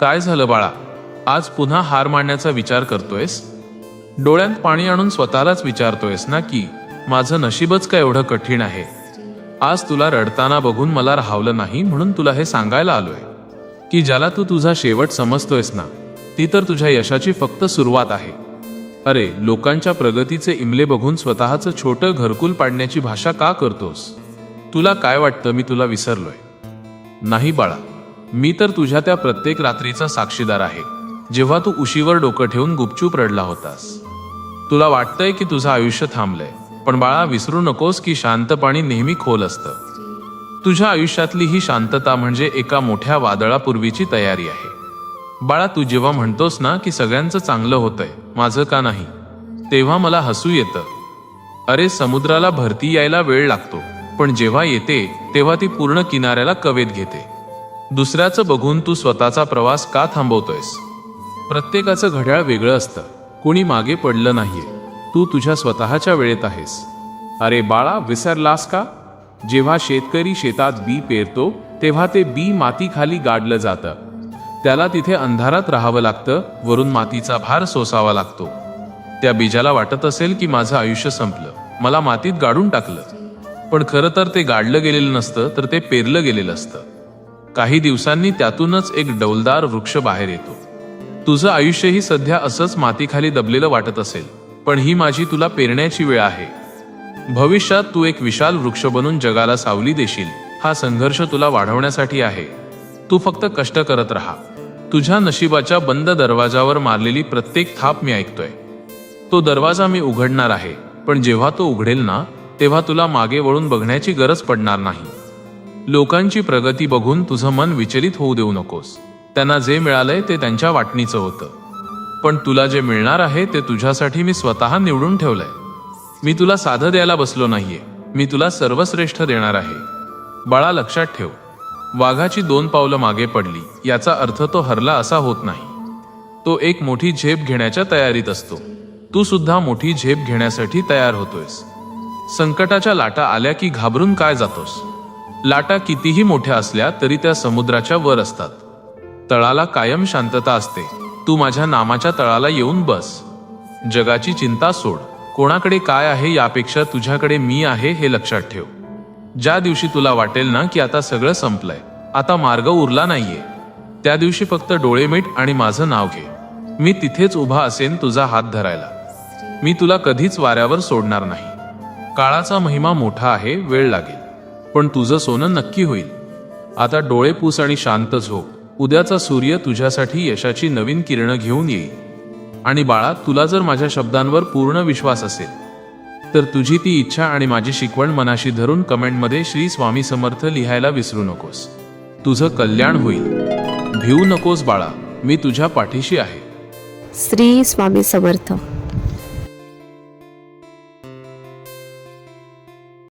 काय झालं बाळा? आज पुन्हा हार मानण्याचा विचार करतोयस? डोळ्यात पाणी आणून स्वतःलाच विचारतोयस ना की माझं नशीबच का एवढं कठीण आहे? आज तुला रडताना बघून मला राहावलं नाही म्हणून तुला हे सांगायला आलोय. की ज्याला तू तुझा शेवट समजतोयस ना ती तर तुझ्या यशाची फक्त सुरुवात आहे. अरे लोकांच्या प्रगतीचे इमले बघून स्वतःचं छोटं घरकुल पाडण्याची भाषा का करतोस? तुला काय वाटतं मी तुला विसरलोय? नाही बाळा. मी तर तुझ्या त्या प्रत्येक रात्रीचा साक्षीदार आहे. जेव्हा तू उशीवर डोकं ठेवून गुपचूप रडला होतास. तुला वाटतंय की तुझं आयुष्य थांबलंय पण बाळा विसरू नकोस की शांत पाणी नेहमी खोल असतं. तुझ्या आयुष्यातली ही शांतता म्हणजे एका मोठ्या वादळापूर्वीची तयारी आहे. बाळा तू जेव्हा म्हणतोस ना की सगळ्यांचं चांगलं होतंय माझं का नाही? तेव्हा मला हसू येतं. अरे समुद्राला भरती यायला वेळ लागतो पण जेव्हा येते तेव्हा ती पूर्ण किनाऱ्याला कवेत घेते. दुसऱ्याचं बघून तू स्वतःचा प्रवास का थांबवतोयस? प्रत्येकाचं घड्याळ वेगळं असतं. कुणी मागे पडलं नाहीये. तू तुझ्या स्वतःच्या वेळेत आहेस. अरे बाळा विसरलास का? जेव्हा शेतकरी शेतात बी पेरतो तेव्हा ते बी मातीखाली गाडलं जातं. त्याला तिथे अंधारात राहावं लागतं वरून मातीचा भार सोसावा लागतो. त्या बीजाला वाटत असेल की माझं आयुष्य संपलं. मला मातीत गाडून टाकलं. पण खरं तर ते गाडलं गेलेलं नसतं तर ते पेरलं गेलेलं असतं. काही दिवसांनी त्यातूनच एक डौलदार वृक्ष बाहेर येतो. तुझं आयुष्यही सध्या असंच मातीखाली दबलेलं वाटत असेल पण ही माझी तुला पेरण्याची वेळ आहे. भविष्यात तू एक विशाल वृक्ष बनून जगाला सावली देशील हा संघर्ष तुला वाढवण्यासाठी आहे. तू फक्त कष्ट करत राहा. तुझ्या नशिबाच्या बंद दरवाजावर मारलेली प्रत्येक थाप मी ऐकतोय. तो दरवाजा मी उघडणार आहे पण जेव्हा तो उघडेल ना तेव्हा तुला मागे वळून बघण्याची गरज पडणार नाही. लोकांची प्रगती बघून तुझं मन विचलित होऊ देऊ नकोस. त्यांना जे मिळालंय ते त्यांच्या वाटणीचं होतं. पण तुला जे मिळणार आहे ते तुझ्यासाठी मी स्वतः निवडून ठेवलंय. मी तुला साधं द्यायला बसलो नाहीये. मी तुला सर्वश्रेष्ठ देणार आहे. बाळा लक्षात ठेव. वाघाची दोन पावलं मागे पडली. याचा अर्थ तो हरला असा होत नाही. तो एक मोठी झेप घेण्याच्या तयारीत असतो. तू सुद्धा मोठी झेप घेण्यासाठी तयार होतोयस. संकटाच्या लाटा आल्या की घाबरून काय जातोस? लाटा कितीही मोठ्या असल्या तरी त्या समुद्राच्या वर असतात. तळाला कायम शांतता असते. तू माझ्या नामाच्या तळाला येऊन बस. जगाची चिंता सोड. कोणाकडे काय आहे यापेक्षा तुझ्याकडे मी आहे हे लक्षात ठेव. ज्या दिवशी तुला वाटेल ना की आता सगळं संपलंय आता मार्ग उरला नाहीये. त्या दिवशी फक्त डोळे मीट आणि माझं नाव घे. मी तिथेच उभा असेन तुझा हात धरायला. मी तुला कधीच वाऱ्यावर सोडणार नाही. काळाचा महिमा मोठा आहे वेळ लागेल. पण तुझं सोनं नक्की होईल. आता डोळे पूस आणि शांत झोप. उद्याचा सूर्य तुझ्यासाठी यशाची नवीन किरणं घेऊन येईल. आणि बाळा तुला जर माझ्या शब्दांवर पूर्ण विश्वास असेल तर तुझी ती इच्छा आणि माझी शिकवण मनाशी धरून कमेंटमध्ये श्री स्वामी समर्थ लिहायला विसरू नकोस. तुझं कल्याण होईल. भिवू नकोस बाळा मी तुझ्या पाठीशी आहे. श्री स्वामी समर्थ.